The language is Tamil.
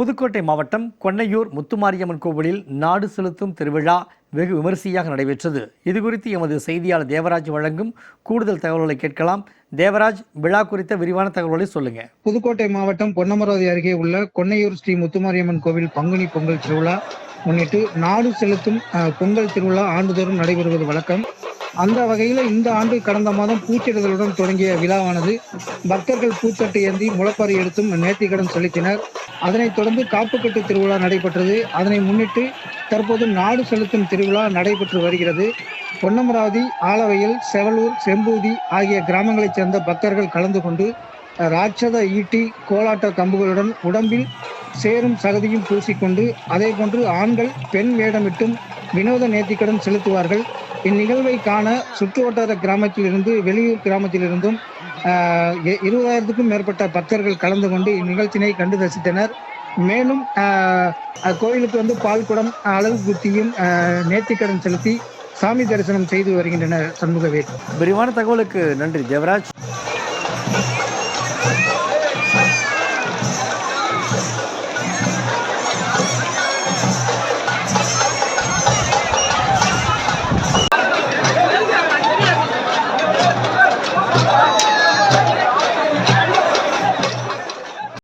புதுக்கோட்டை மாவட்டம் கொன்னையூர் முத்துமாரியம்மன் கோவிலில் நாடு செலுத்தும் திருவிழா வெகு விமரிசையாக நடைபெற்றது. இதுகுறித்து எமது செய்தியாளர் தேவராஜ் வழங்கும் கூடுதல் தகவல்களை கேட்கலாம். தேவராஜ் விழா குறித்த விரிவான தகவல்களை சொல்லுங்க. புதுக்கோட்டை மாவட்டம் பொன்னமராவதி அருகே உள்ள கொன்னையூர் ஸ்ரீ முத்துமாரியம்மன் கோவில் பங்குனி பொங்கல் திருவிழா முன்னிட்டு நாடு செலுத்தும் பொங்கல் திருவிழா ஆண்டுதோறும் நடைபெறுவது வழக்கம். அந்த வகையில் இந்த ஆண்டு கடந்த மாதம் பூச்சிடுதலுடன் தொடங்கிய விழாவானது பக்தர்கள் பூச்சட்டு ஏந்தி முளப்பாரி எடுத்தும் நேர்த்திக்கடன் செலுத்தினர். அதனைத் தொடர்ந்து காப்புக்கட்டு திருவிழா நடைபெற்றது. அதனை முன்னிட்டு தற்போது நாடு செலுத்தும் திருவிழா நடைபெற்று வருகிறது. பொன்னமராவதி ஆலவையில் செவலூர் செம்பூதி ஆகிய கிராமங்களைச் சேர்ந்த பக்தர்கள் கலந்து கொண்டு ராட்சத ஈட்டி கோலாட்ட கம்புகளுடன் உடம்பில் சேரும் சகதியும் பூசிக்கொண்டு அதே போன்று ஆண்கள் பெண் வேடமிட்டும் வினோத நேர்த்திக்கடன் செலுத்துவார்கள். இந்நிகழ்வை காண சுற்றுவட்டார கிராமத்திலிருந்து வெளியூர் கிராமத்திலிருந்தும் இருபதாயிரத்துக்கும் மேற்பட்ட பக்தர்கள் கலந்து கொண்டு இந்நிகழ்ச்சியினை கண்டு ரசித்தனர். மேலும் கோயிலுக்கு வந்து பால்குடம் அளவு குத்தியும் நேர்த்திக்கடன் செலுத்தி சாமி தரிசனம் செய்து வருகின்றனர் சண்முகவேல். விரிவான தகவலுக்கு நன்றி ஜெவராஜ்